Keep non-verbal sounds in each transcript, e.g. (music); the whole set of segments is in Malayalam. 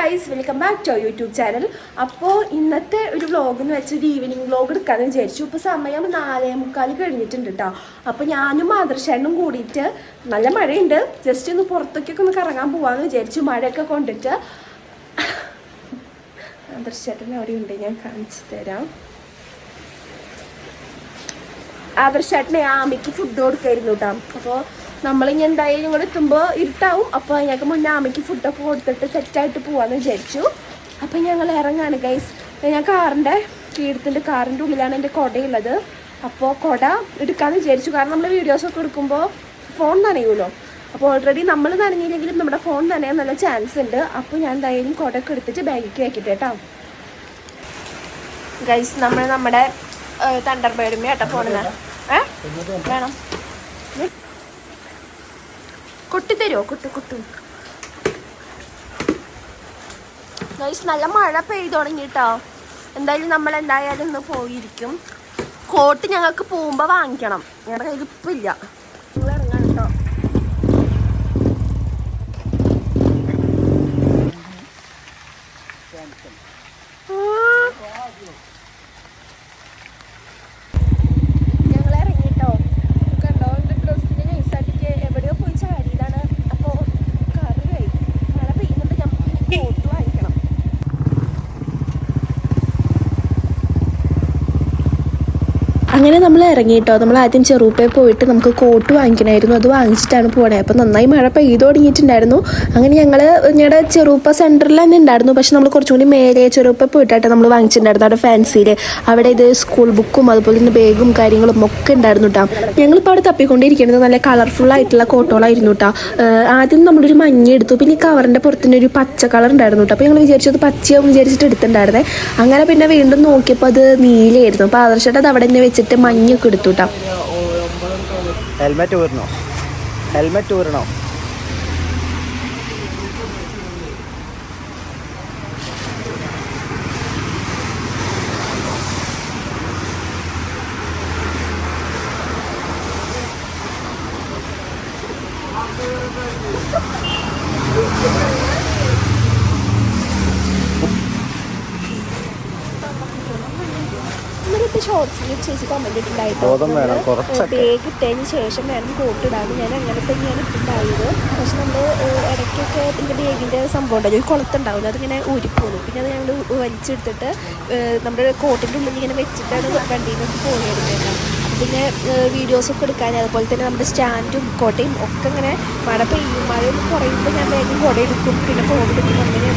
Guys welcome back to YouTube channel അപ്പോൾ ഇന്നത്തെ ഒരു വ്ളോഗ് എന്ന് വെച്ചാൽ ഒരു ഈവനിങ് വ്ളോഗ് എടുക്കാമെന്ന് വിചാരിച്ചു. ഇപ്പോൾ സമയം നാലേ മുക്കാൽ കഴിഞ്ഞിട്ടുണ്ട് കേട്ടോ അപ്പോൾ ഞാനും മാതൃശേണും കൂടിയിട്ട് നല്ല മഴയുണ്ട്. ജസ്റ്റ് ഒന്ന് പുറത്തേക്കൊക്കെ ഒന്ന് കറങ്ങാൻ പോവാമെന്ന് വിചാരിച്ചു. മഴയൊക്കെ കൊണ്ടിട്ട് (laughs) ആദർശേട്ടൻ അവിടെ ഉണ്ട്. ഞാൻ കാണിച്ചു തരാം. ആദർശേട്ടനെ ആമയ്ക്ക് ഫുഡ് കൊടുക്കായിരുന്നു കേട്ടോ അപ്പോൾ നമ്മളിനി എന്തായാലും ഇങ്ങോട്ട് എത്തുമ്പോൾ ഇരുട്ടാവും. അപ്പോൾ ഞങ്ങൾക്ക് മുന്നേ അമ്മയ്ക്ക് ഫുഡൊക്കെ കൊടുത്തിട്ട് സെറ്റായിട്ട് പോവാന്ന് വിചാരിച്ചു. അപ്പോൾ ഞങ്ങൾ ഇറങ്ങാണ് ഗൈസ് ഞാൻ കാറിന്റെ കീടത്തിന്റെ കാറിന്റെ ഉള്ളിലാണ് എന്റെ കുടയുള്ളത്. അപ്പോൾ കുട എടുക്കാമെന്ന് വിചാരിച്ചു. കാരണം നമ്മൾ വീഡിയോസൊക്കെ എടുക്കുമ്പോൾ ഫോൺ നനയുമല്ലോ അപ്പോൾ ഓൾറെഡി നമ്മൾ നനഞ്ഞില്ലെങ്കിലും നമ്മുടെ ഫോൺ നനയാൻ നല്ല ചാൻസ് ഉണ്ട്. അപ്പോൾ ഞാൻ എന്തായാലും കുടയൊക്കെ എടുത്തിട്ട് ബാഗിലേക്ക് വെക്കട്ടെ കേട്ടോ ഗൈസ് നമ്മൾ നമ്മുടെ തണ്ടർ ബേഡുമേ ഏട്ടാ പോണത്. ഏ? വേണം. കൊട്ടി തരുമോ കുട്ടു കുട്ടു. നല്ല മഴ പെയ്തു എന്തായാലും നമ്മൾ എന്തായാലും ഇന്ന് പോയിരിക്കും. കോട്ട് ഞങ്ങൾക്ക് പോകുമ്പോൾ വാങ്ങിക്കണം. ഞങ്ങളുടെ കയ്യിൽ ഇപ്പം ഇല്ല നിങ്ങൾ ഇറങ്ങാൻ കേട്ടോ ഞങ്ങൾ ഇറങ്ങിട്ടോ കണ്ടോ എന്റെ ഡ്രസ്സിന് നൈസായിട്ട് എവിടെയോ പോയി ചാടിയതാണ് അപ്പോൾ കറിയായി മഴ പെയ്യുന്നുണ്ട് നമുക്ക് കോട്ട് വാങ്ങിക്കണം അങ്ങനെ നമ്മൾ ഇറങ്ങി കേട്ടോ നമ്മൾ ആദ്യം ചെറുപ്പേ പോയിട്ട് നമുക്ക് കോട്ട് വാങ്ങിക്കണമായിരുന്നു അത് വാങ്ങിച്ചിട്ടാണ് പോണേ. അപ്പോൾ നന്നായി മഴ പെയ്തു തുടങ്ങിയിട്ടുണ്ടായിരുന്നു. അങ്ങനെ ഞങ്ങൾ ഞങ്ങളുടെ ചെറുപ്പ സെന്ററിൽ തന്നെ ഉണ്ടായിരുന്നു. പക്ഷെ നമ്മൾ കുറച്ചും കൂടി മേലെ ചെറുപ്പ പോയിട്ടായിട്ട് നമ്മൾ വാങ്ങിച്ചിട്ടുണ്ടായിരുന്നു അവിടെ ഫാൻസിയിൽ അവിടെ ഇത് സ്കൂൾ ബുക്കും അതുപോലെ തന്നെ ബാഗും കാര്യങ്ങളും ഒക്കെ ഉണ്ടായിരുന്നു കേട്ടോ ഞങ്ങളിപ്പോൾ അവിടെ തപ്പിക്കൊണ്ടിരിക്കുന്നത് നല്ല കളർഫുൾ ആയിട്ടുള്ള കോട്ടോളായിരുന്നു കേട്ടോ ആദ്യം നമ്മളൊരു മഞ്ഞ എടുത്തു. പിന്നെ കവറിന്റെ പുറത്തിന് ഒരു പച്ച കളർ ഉണ്ടായിരുന്നു കേട്ടോ അപ്പോൾ ഞങ്ങൾ വിചാരിച്ചത് പച്ചയാവും വിചാരിച്ചിട്ട് എടുത്തിട്ടുണ്ടായിരുന്നേ. അങ്ങനെ പിന്നെ വീണ്ടും നോക്കിയപ്പോൾ അത് നീലയായിരുന്നു. അപ്പോൾ ആദർശട്ടത് അവിടെ തന്നെ വെച്ചിട്ട് മഞ്ഞൊക്കെ എടുത്തുട്ടാ. ഹെൽമെറ്റ് ഊരണോ? ഹെൽമെറ്റ് ഊരണോ? ഇന്നലത്തെ ഷോർട്സിൽ ചേച്ചി കമന്റ് കുറച്ചൊക്കെ. ബാഗ് ഇട്ടതിന് ശേഷം വേണം കോട്ട് ഞാൻ അങ്ങനെ തന്നെയാണ് ഇട്ടുണ്ടായത് പക്ഷെ നമ്മൾ ഇടയ്ക്കൊക്കെ ഇതിന്റെ ബേഗിന്റെ സംഭവം ഉണ്ടല്ലോ ഒരു കുളത്തുണ്ടാവില്ല അതിങ്ങനെ ഊരിപ്പോന്നു പിന്നെ. അത് ഞങ്ങൾ വലിച്ചെടുത്തിട്ട് നമ്മുടെ കോട്ടിന്റെ ഉള്ളിൽ ഇങ്ങനെ വെച്ചിട്ടാണ് വണ്ടിയിലേക്ക് പോയി പോകുന്നത് പിന്നെ വീഡിയോസൊക്കെ എടുക്കാൻ അതുപോലെ തന്നെ നമ്മുടെ സ്റ്റാൻഡും കോട്ടയും ഒക്കെ ഇങ്ങനെ മഴ പെയ്യും. മഴ കുറയുമ്പോൾ ഞാൻ വേഗം കുട എടുക്കും. പിന്നെ ഫോൺ എടുക്കും അങ്ങനെ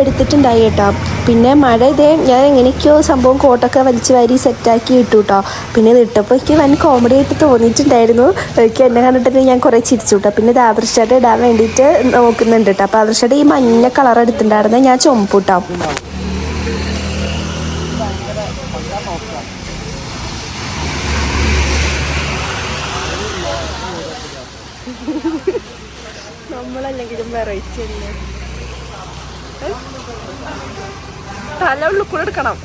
എടുത്തിട്ടുണ്ടായി കേട്ടോ. പിന്നെ മഴ ഇതേ ഞാൻ എങ്ങനെയൊക്കെയോ സംഭവം കോട്ടൊക്കെ വലിച്ചു വാരി സെറ്റാക്കി ഇട്ടു കേട്ടോ പിന്നെ ഇത് ഇട്ടപ്പോൾ എനിക്ക് വൻ കോമഡി ആയിട്ട് തോന്നിയിട്ടുണ്ടായിരുന്നു. എനിക്ക് എന്നെ കണ്ടിട്ട് ഞാൻ കുറേ ചിരിച്ചു കേട്ടോ പിന്നെ ഇത് ആദർശയുടെ ഇടാൻ വേണ്ടിയിട്ട് നോക്കുന്നുണ്ട് കേട്ടോ അപ്പോൾ ആദർശായിട്ട് ഈ മഞ്ഞ കളർ എടുത്തിട്ടുണ്ടായിരുന്നത് ഞാൻ ചുമപ്പ് കേട്ടോ നമ്മളല്ലെങ്കിലും വെറൈറ്റി അല്ലേ? തല ഉള്ളിൽ കൂടെ എടുക്കണം.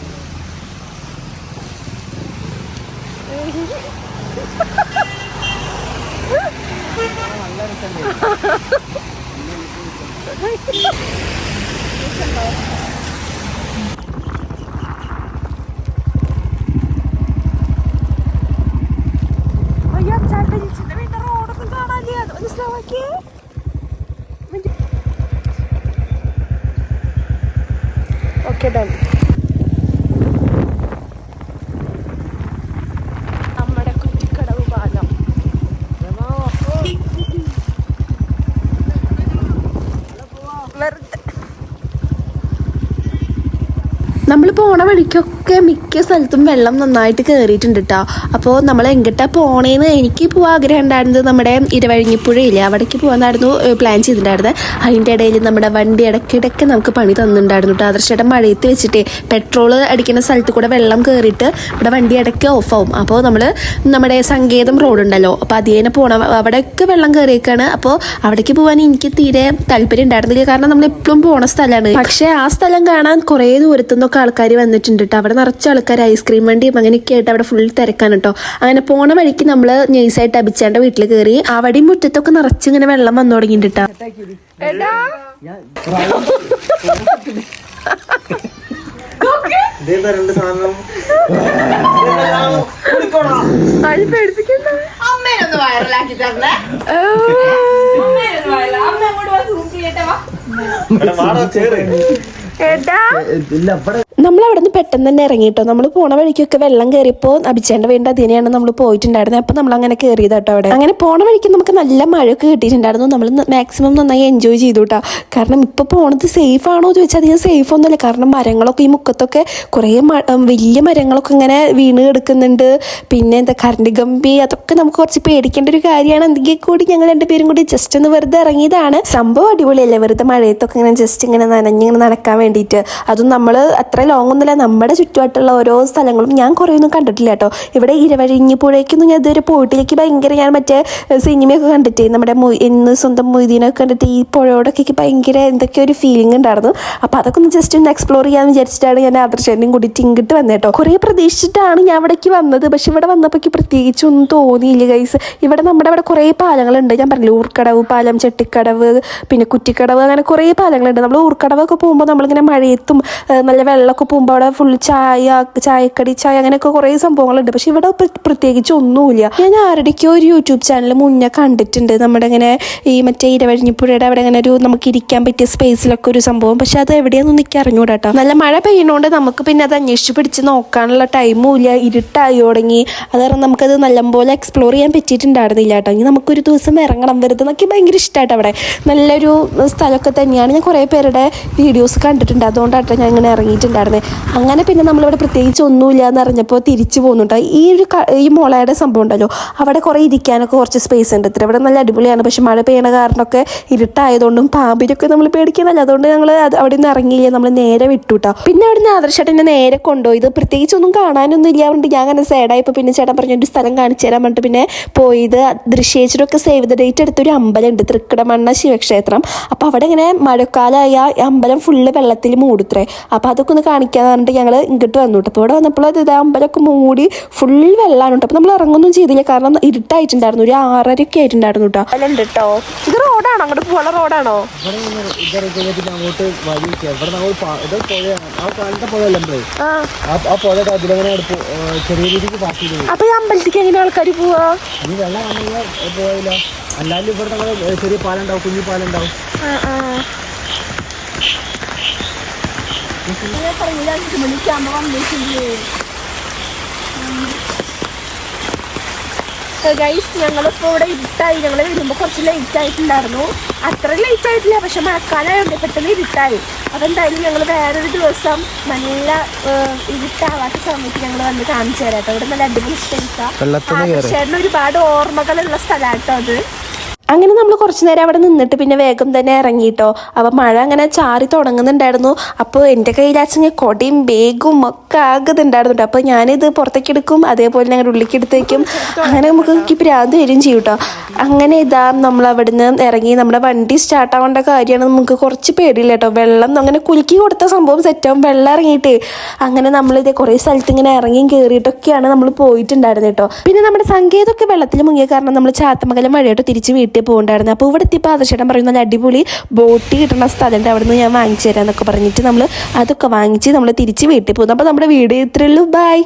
അയ്യോ ചേട്ടൻ വീട്ടിൽ റോഡൊന്നും കാണാനില്ല. അത് ओके डन നമ്മൾ പോണ വഴിക്കൊക്കെ മിക്ക സ്ഥലത്തും വെള്ളം നന്നായിട്ട് കയറിയിട്ടുണ്ട് കേട്ടോ അപ്പോൾ നമ്മൾ എങ്കിട്ടാ പോണേന്ന് എനിക്ക് പോകാൻ ആഗ്രഹം ഉണ്ടായിരുന്നത് നമ്മുടെ ഇരവഴിഞ്ഞിപ്പുഴയില്ലേ അവിടേക്ക് പോകാനായിരുന്നു പ്ലാൻ ചെയ്തിട്ടുണ്ടായിരുന്നത് അതിന്റെ ഇടയിൽ നമ്മുടെ വണ്ടി ഇടയ്ക്കിടയ്ക്ക് നമുക്ക് പണി തന്നിട്ടുണ്ടായിരുന്നു കേട്ടോ ആദർശയുടെ മഴയത്ത് വെച്ചിട്ട് പെട്രോൾ അടിക്കുന്ന സ്ഥലത്ത് കൂടെ വെള്ളം കയറിയിട്ട് ഇവിടെ വണ്ടി ഇടയ്ക്ക് ഓഫാവും അപ്പോൾ നമ്മൾ നമ്മുടെ സങ്കേതം റോഡ് ഉണ്ടല്ലോ അപ്പോൾ അതിനെ പോകണം അവിടെയൊക്കെ വെള്ളം കയറിയേക്കാണ് അപ്പോൾ അവിടേക്ക് പോകാൻ എനിക്ക് തീരെ താല്പര്യം ഉണ്ടായിരുന്നില്ല കാരണം നമ്മൾ എപ്പോഴും പോണ സ്ഥലമാണ് പക്ഷേ ആ സ്ഥലം കാണാൻ കുറേ ദൂരത്തു നിന്നൊക്കെ ആൾക്കാർ വന്നിട്ടുണ്ട് കേട്ടോ അവിടെ നിറച്ച ആൾക്കാർ ഐസ്ക്രീം വണ്ടിയും അങ്ങനെയൊക്കെ ആയിട്ട് അവിടെ ഫുൾ തിരക്കാണ് കേട്ടോ അങ്ങനെ പോണ വഴിക്ക് നമ്മൾ ആയിട്ട് അഭിച്ചാണ്ട് വീട്ടിൽ കയറി അവിടെയും മുറ്റത്തൊക്കെ നിറച്ച് ഇങ്ങനെ വെള്ളം വന്നു തുടങ്ങിയിട്ടുണ്ട് അമ്മേനൊന്ന് വൈറലാക്കി തരണേ അമ്മ അങ്ങോട്ട് വാ സൂം ചെയ്യട്ടെ വാ. നമ്മൾ അവിടെ നിന്ന് പെട്ടെന്ന് തന്നെ ഇറങ്ങിട്ടോ. നമ്മൾ പോണ വഴിക്കൊക്കെ വെള്ളം കയറിയപ്പോൾ അഭിച്ചേണ്ട വേണ്ട അതിനെയാണ് നമ്മൾ പോയിട്ടുണ്ടായിരുന്നത് അപ്പോൾ നമ്മൾ അങ്ങനെ കയറിയത് കേട്ടോ അവിടെ. അങ്ങനെ പോണ വഴിക്ക് നമുക്ക് നല്ല മഴയൊക്കെ കിട്ടിയിട്ടുണ്ടായിരുന്നു. നമ്മൾ മാക്സിമം നന്നായി എൻജോയ് ചെയ്തു കേട്ടോ കാരണം ഇപ്പോൾ പോണത് സേഫ് ആണോ എന്ന് ചോദിച്ചാൽ അധികം സേഫ് ഒന്നുമല്ല. കാരണം മരങ്ങളൊക്കെ ഈ മുക്കത്തൊക്കെ കുറേ വലിയ മരങ്ങളൊക്കെ ഇങ്ങനെ വീണ് കിടക്കുന്നുണ്ട്. പിന്നെ എന്താ കറണ്ട് കമ്പി അതൊക്കെ നമുക്ക് കുറച്ച് പേടിക്കേണ്ട ഒരു കാര്യമാണ്. എന്തെങ്കിലും കൂടി ഞങ്ങൾ രണ്ടുപേരും കൂടി ജസ്റ്റ് ഒന്ന് വെറുതെ ഇറങ്ങിയതാണ്. സംഭവം അടിപൊളിയല്ലേ? വെറുതെ മഴയത്തൊക്കെ ഇങ്ങനെ ജസ്റ്റ് ഇങ്ങനെ നനഞ്ഞിങ്ങനെ നടക്കാൻ വേണ്ടിയിട്ട്. അതും നമ്മൾ അത്ര ലോങ് ഒന്നുമില്ല. നമ്മുടെ ചുറ്റുവട്ടുള്ള ഓരോ സ്ഥലങ്ങളും ഞാൻ കുറേ ഒന്നും കണ്ടിട്ടില്ല കേട്ടോ. ഇവിടെ ഇരവഴിഞ്ഞി പുഴയ്ക്കൊന്നും ഞാൻ ഇതുവരെ പോയിട്ടിലേക്ക് ഭയങ്കര ഞാൻ മറ്റേ സിനിമയൊക്കെ കണ്ടിട്ട് നമ്മുടെ ഇന്ന് സ്വന്തം മൊയ്തീനൊക്കെ കണ്ടിട്ട് ഈ പുഴയോടൊക്കെ ഭയങ്കര എന്തൊക്കെയോ ഒരു ഫീലിംഗ് ഉണ്ടായിരുന്നു. അപ്പോൾ അതൊക്കെ ഒന്ന് ജസ്റ്റ് ഒന്ന് എക്സ്പ്ലോർ ചെയ്യാമെന്ന് വിചാരിച്ചിട്ടാണ് ഞാൻ ആദർശേനെയും കൂടി ഇങ്ങോട്ട് വന്നത് കേട്ടോ. കുറേ പ്രതീക്ഷിച്ചിട്ടാണ് ഞാൻ ഇവിടേക്ക് വന്നത്. പക്ഷെ ഇവിടെ വന്നപ്പോൾ പ്രത്യേകിച്ച് ഒന്നും തോന്നിയില്ല ഗൈസ് ഇവിടെ നമ്മുടെ ഇവിടെ കുറേ പാലങ്ങളുണ്ട്. ഞാൻ പറഞ്ഞില്ല ഊർക്കടവ് പാലം ചെട്ടിക്കടവ് പിന്നെ കുറ്റിക്കടവ് അങ്ങനെ കുറേ പാലങ്ങളുണ്ട്. നമ്മൾ ഊർക്കടവൊക്കെ പോകുമ്പോൾ നമ്മളിങ്ങനെ മഴയത്തും നല്ല വെള്ളമൊക്കെ പോകുമ്പോൾ അവിടെ ഫുൾ ചായ ചായക്കടി ചായ അങ്ങനെയൊക്കെ കുറേ സംഭവങ്ങളുണ്ട്. പക്ഷെ ഇവിടെ പ്ര- പ്രത്യേകിച്ച് ഒന്നുമില്ല. ഞാൻ ആരുടെയൊക്കെയോ ഒരു യൂട്യൂബ് ചാനൽ മുന്നേ കണ്ടിട്ടുണ്ട്. നമ്മുടെ ഇങ്ങനെ ഈ മറ്റേ ഇരവഴിഞ്ഞിപ്പുഴയുടെ അവിടെ ഇങ്ങനെ ഒരു നമുക്ക് ഇരിക്കാൻ പറ്റിയ സ്പേസിലൊക്കെ ഒരു സംഭവം. പക്ഷെ അത് എവിടെയാണെന്ന് എനിക്ക് അറിഞ്ഞൂടാ കേട്ടോ നല്ല മഴ പെയ്യണോണ്ട് നമുക്ക് പിന്നെ അത് അന്വേഷിച്ച് പിടിച്ച് നോക്കാനുള്ള ടൈമും ഇല്ല ഇരുട്ടായി തുടങ്ങി. അത് കാരണം നമുക്കത് നല്ലപോലെ എക്സ്പ്ലോർ ചെയ്യാൻ പറ്റിയിട്ടുണ്ടായിരുന്നില്ല കേട്ടോ ഇനി നമുക്കൊരു ദിവസം ഇറങ്ങണം. വെറുതെ എന്നൊക്കെ ഭയങ്കര ഇഷ്ടമായിട്ട് അവിടെ. നല്ലൊരു സ്ഥലമൊക്കെ തന്നെയാണ്. ഞാൻ കുറേ പേരുടെ വീഡിയോസ് കണ്ടിട്ടുണ്ട്. അതുകൊണ്ടാട്ടോ ഞാൻ ഇങ്ങനെ ഇറങ്ങിയിട്ടുണ്ടായിരുന്നത് അങ്ങനെ പിന്നെ നമ്മളിവിടെ പ്രത്യേകിച്ച് ഒന്നുമില്ല എന്ന് അറിഞ്ഞപ്പോൾ തിരിച്ചു പോകുന്നുണ്ട് ഈ ഒരു ഈ മുളയുടെ സംഭവം ഉണ്ടല്ലോ. അവിടെ കുറേ ഇരിക്കാനൊക്കെ കുറച്ച് സ്പേസ് ഉണ്ട് ഇത്ര. ഇവിടെ നല്ല അടിപൊളിയാണ്. പക്ഷെ മഴ പെയ്യണ കാരണമൊക്കെ ഇരുട്ടായതുകൊണ്ടും പാമ്പിനൊക്കെ നമ്മൾ പേടിക്കണമല്ലോ. അതുകൊണ്ട് ഞങ്ങൾ അവിടെ നിന്ന് ഇറങ്ങിയില്ല. നമ്മൾ നേരെ വിട്ടു കേട്ടോ പിന്നെ അവിടെ നിന്ന് ആദർശേട്ടനെ നേരെ കൊണ്ടുപോയി. ഇത് പ്രത്യേകിച്ച് ഒന്നും കാണാനൊന്നും ഇല്ല. അതുകൊണ്ട് ഞാൻ അങ്ങനെ സൈഡായിപ്പോൾ പിന്നെ ചേട്ടൻ പറഞ്ഞു ഒരു സ്ഥലം കാണിച്ചു തരാൻ പറഞ്ഞിട്ട് പിന്നെ പോയത് ദൃശ്യേച്ചിട്ടൊക്കെ സേവ് ദ ഡേറ്റ് എടുത്തൊരു അമ്പലമുണ്ട്. തൃക്കടമണ്ണ ശിവക്ഷേത്രം. അപ്പോൾ അവിടെ ഇങ്ങനെ മഴക്കാലമായ അമ്പലം ഫുള്ള് വെള്ളത്തിൽ മൂടുത്രേ. അപ്പോൾ അതൊക്കെ ഒന്ന് കാണിക്കാൻ പറഞ്ഞിട്ട് ഞങ്ങൾ ഇങ്ങോട്ട് വന്നു കേട്ടോ അപ്പോൾ ഇവിടെ വന്നപ്പോൾ അത് ഇതാ അമ്പലമൊക്കെ മൂടി ഫുൾ വെള്ളമാണ് കേട്ടോ അപ്പോൾ നമ്മൾ ഇറങ്ങൊന്നും ചെയ്തില്ല. കാരണം ഇരുട്ടായിട്ടുണ്ടായിരുന്നു. ഒരു ആറരയൊക്കെ ആയിട്ടുണ്ടായിരുന്നു കേട്ടോ ഉണ്ട് കേട്ടോ ഇത് റോഡാണോ? അങ്ങോട്ട് പോകുന്ന റോഡാണോ? അപ്പൊ ഈ അമ്പലത്തിലേക്ക് എങ്ങനെ ആൾക്കാർ പോവാ? അല്ലാണ്ട് ഇവിടെ നമ്മൾ ചെറിയ പാലുണ്ടാവും കുഞ്ഞു പാലുണ്ടാവും. ആ ആ. ഗൈസ് ഞങ്ങളിപ്പോൾ ഇവിടെ ഇരുട്ടായി. ഞങ്ങൾ വരുമ്പോൾ കുറച്ച് ലേറ്റ് ആയിട്ടുണ്ടായിരുന്നു. അത്ര ലേറ്റ് ആയിട്ടില്ല പക്ഷെ മഴക്കാലമായതുകൊണ്ട് പെട്ടെന്ന് ഇരുട്ടായി. അതെന്തായാലും ഞങ്ങൾ വേറൊരു ദിവസം നല്ല ഇരുട്ടാവാത്ത സമയത്ത് ഞങ്ങൾ വന്ന് കാണിച്ചു തരാം കേട്ടോ ഇവിടെ നല്ല അടിപൊളി സ്പേസാണ്. ഒരുപാട് ഓർമ്മകളുള്ള സ്ഥലമാട്ടോ അത്. അങ്ങനെ നമ്മൾ കുറച്ച് നേരം അവിടെ നിന്നിട്ട് പിന്നെ വേഗം തന്നെ ഇറങ്ങിയിട്ടോ അപ്പം മഴ അങ്ങനെ ചാറി തുടങ്ങുന്നുണ്ടായിരുന്നു. അപ്പോൾ എന്റെ കയ്യിലാച്ചെങ്കിൽ കൊടിയും ബേഗും ഒക്കെ ആകുന്നുണ്ടായിരുന്നു കേട്ടോ അപ്പോൾ ഞാനിത് പുറത്തേക്ക് എടുക്കും അതേപോലെ ഞങ്ങൾ ഉള്ളിലേക്ക് എടുത്ത് വയ്ക്കും അങ്ങനെ നമുക്ക് എനിക്ക് ഭ്രാന്ത് വരും ചെയ്യും കേട്ടോ അങ്ങനെ ഇതാ നമ്മൾ അവിടുന്ന് ഇറങ്ങി. നമ്മുടെ വണ്ടി സ്റ്റാർട്ട് ആവേണ്ട കാര്യമാണ് നമുക്ക് കുറച്ച് പേടിയില്ല കേട്ടോ വെള്ളം അങ്ങനെ കുലുക്കി കൊടുത്ത സംഭവം സെറ്റാവും വെള്ളം ഇറങ്ങിയിട്ട് അങ്ങനെ നമ്മളിത് കുറേ സ്ഥലത്ത് ഇങ്ങനെ ഇറങ്ങിയും കയറിയിട്ടൊക്കെയാണ് നമ്മൾ പോയിട്ടുണ്ടായിരുന്നത് കേട്ടോ പിന്നെ നമ്മുടെ സങ്കേതമൊക്കെ വെള്ളത്തിൽ മുങ്ങിയ കാരണം നമ്മൾ ചാത്തമംഗലം വഴിയായിട്ട് തിരിച്ച് വീട്ടിൽ പോകുന്നുണ്ടായിരുന്നു അപ്പോൾ ഇവിടെ എത്തിയപ്പോൾ ആദർശേട്ടൻ പറയുന്ന നല്ല അടിപൊളി ബോട്ട് കിട്ടുന്ന സ്ഥലമുണ്ട്. അവിടെ നിന്ന് ഞാൻ വാങ്ങിച്ചു തരാം എന്നൊക്കെ പറഞ്ഞിട്ട് നമ്മൾ അതൊക്കെ വാങ്ങിച്ച് നമ്മൾ തിരിച്ച് വീട്ടിൽ പോകുന്നു. അപ്പോൾ നമ്മുടെ വീഡിയോ ഇത്രയുള്ളൂ ബൈ